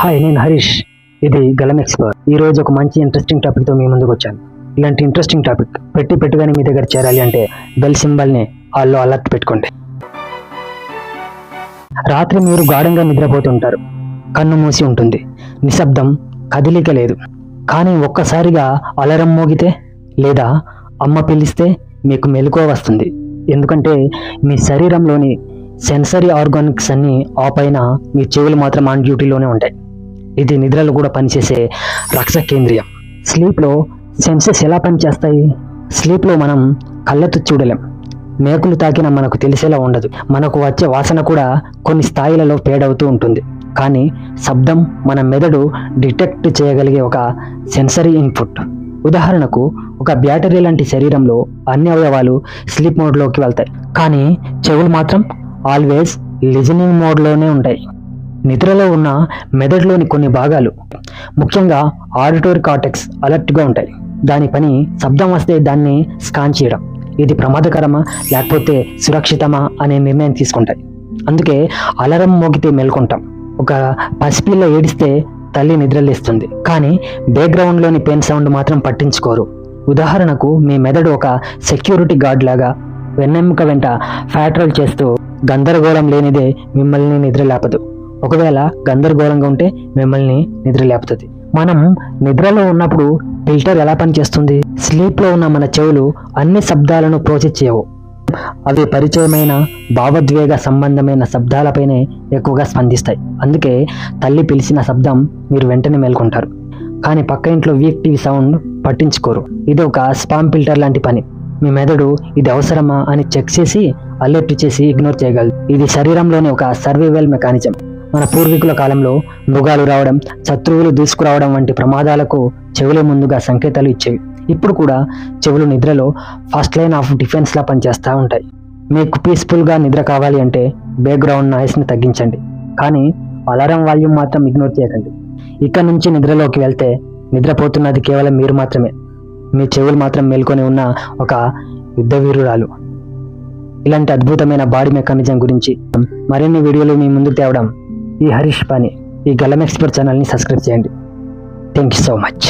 Hi నేను హరీష్. ఇది గలం ఎక్స్పర్ట్ ఈ రోజు ఒక మంచి ఇంట్రెస్టింగ్ టాపిక్తో మీ ముందుకు వచ్చాను. ఇలాంటి ఇంట్రెస్టింగ్ టాపిక్ పెట్టి పెట్టుగానే మీ దగ్గర చేరాలి అంటే బెల్ సింబల్ని ఆల్లో అలర్ట్ పెట్టుకోండి. రాత్రి మీరు గాఢంగా నిద్రపోతుంటారు కన్ను మూసి ఉంటుంది. నిశ్శబ్దం కదిలిక లేదు. కానీ ఒక్కసారిగా అలారం మోగితే లేదా అమ్మ పిలిస్తే మీకు మెలకువ వస్తుంది. ఎందుకంటే మీ శరీరంలోని సెన్సరీ ఆర్గానిక్స్ అన్నీ ఆఫ్ అయినా మీ చెవులు మాత్రం ఆన్ డ్యూటీలోనే ఉంటాయి. ఇది నిద్రలో కూడా పనిచేసే రక్ష కేంద్రియం. స్లీప్లో సెన్సెస్ ఎలా పనిచేస్తాయి? స్లీప్లో మనం కళ్ళతో చూడలేం. మేకులు తాకినా మనకు తెలిసేలా ఉండదు. మనకు వచ్చే వాసన కూడా కొన్ని స్థాయిలలో పేడవుతూ ఉంటుంది. కానీ శబ్దం మన మెదడు డిటెక్ట్ చేయగలిగే ఒక సెన్సరీ ఇన్పుట్. ఉదాహరణకు ఒక బ్యాటరీ లాంటి శరీరంలో అన్ని అవయవాలు స్లీప్ మోడ్లోకి వెళ్తాయి. కానీ చెవులు మాత్రం ఆల్వేస్ లిజనింగ్ మోడ్లోనే ఉంటాయి. నిద్రలో ఉన్న మెదడులోని కొన్ని భాగాలు ముఖ్యంగా ఆడిటోరీ కార్టెక్స్ అలర్ట్గా ఉంటాయి. దాని పని శబ్దం వస్తే దాన్ని స్కాన్ చేయడం. ఇది ప్రమాదకరమా లేకపోతే సురక్షితమా అనే నిర్ణయం తీసుకుంటాయి. అందుకే అలారం మోగితే మేల్కొంటాం. ఒక పసిపిల్ల ఏడిస్తే తల్లి నిద్రలేస్తుంది. కానీ బ్యాక్గ్రౌండ్లోని పెయిన్ సౌండ్ మాత్రం పట్టించుకోరు. ఉదాహరణకు మీ మెదడు ఒక సెక్యూరిటీ గార్డ్ లాగా వెన్నెముక వెంట ఫ్యాట్రల్ చేస్తూ గందరగోళం లేనిదే మిమ్మల్ని నిద్ర లేపదు ఒకవేళ గందరగోళంగా ఉంటే మిమ్మల్ని నిద్ర లేపుతుంది. మనం నిద్రలో ఉన్నప్పుడు ఫిల్టర్ ఎలా పనిచేస్తుంది? స్లీప్లో ఉన్న మన చెవులు అన్ని శబ్దాలను ప్రోసెస్ చేయవు. అవి పరిచయమైన భావోద్వేగ సంబంధమైన శబ్దాలపైనే ఎక్కువగా స్పందిస్తాయి. అందుకే తల్లి పిలిచిన శబ్దం మీరు వెంటనే మేల్కొంటారు. కానీ పక్క ఇంట్లో వీక్ టీవీ సౌండ్ పట్టించుకోరు. ఇది ఒక స్పామ్ ఫిల్టర్ లాంటి పని. మీ మెదడు ఇది అవసరమా అని చెక్ చేసి అలర్ట్ చేసి ఇగ్నోర్ చేయగలదు. ఇది శరీరంలోని ఒక సర్వైవల్ మెకానిజం. మన పూర్వీకుల కాలంలో మృగాలు రావడం శత్రువులు దూసుకురావడం వంటి ప్రమాదాలకు చెవులే ముందుగా సంకేతాలు ఇచ్చేవి. ఇప్పుడు కూడా చెవులు నిద్రలో ఫస్ట్ లైన్ ఆఫ్ డిఫెన్స్లా పనిచేస్తూ ఉంటాయి. మీకు పీస్ఫుల్గా నిద్ర కావాలి అంటే బ్యాక్గ్రౌండ్ నాయిస్ని తగ్గించండి. కానీ అలారం వాల్యూమ్ మాత్రం ఇగ్నోర్ చేయకండి. ఇక్కడ నుంచి నిద్రలోకి వెళ్తే నిద్రపోతున్నది కేవలం మీరు మాత్రమే. మీ చెవులు మాత్రం మేల్కొని ఉన్న ఒక యుద్ధవీరురాలు. ఇలాంటి అద్భుతమైన బాడీ మెకానిజం గురించి మరిన్ని వీడియోలు మీ ముందుకు తేవడం ఈ హరీష్ పని ఈ గలం ఎక్స్పర్ట్ ఛానల్ని సబ్స్క్రైబ్ చేయండి. Thank you so much.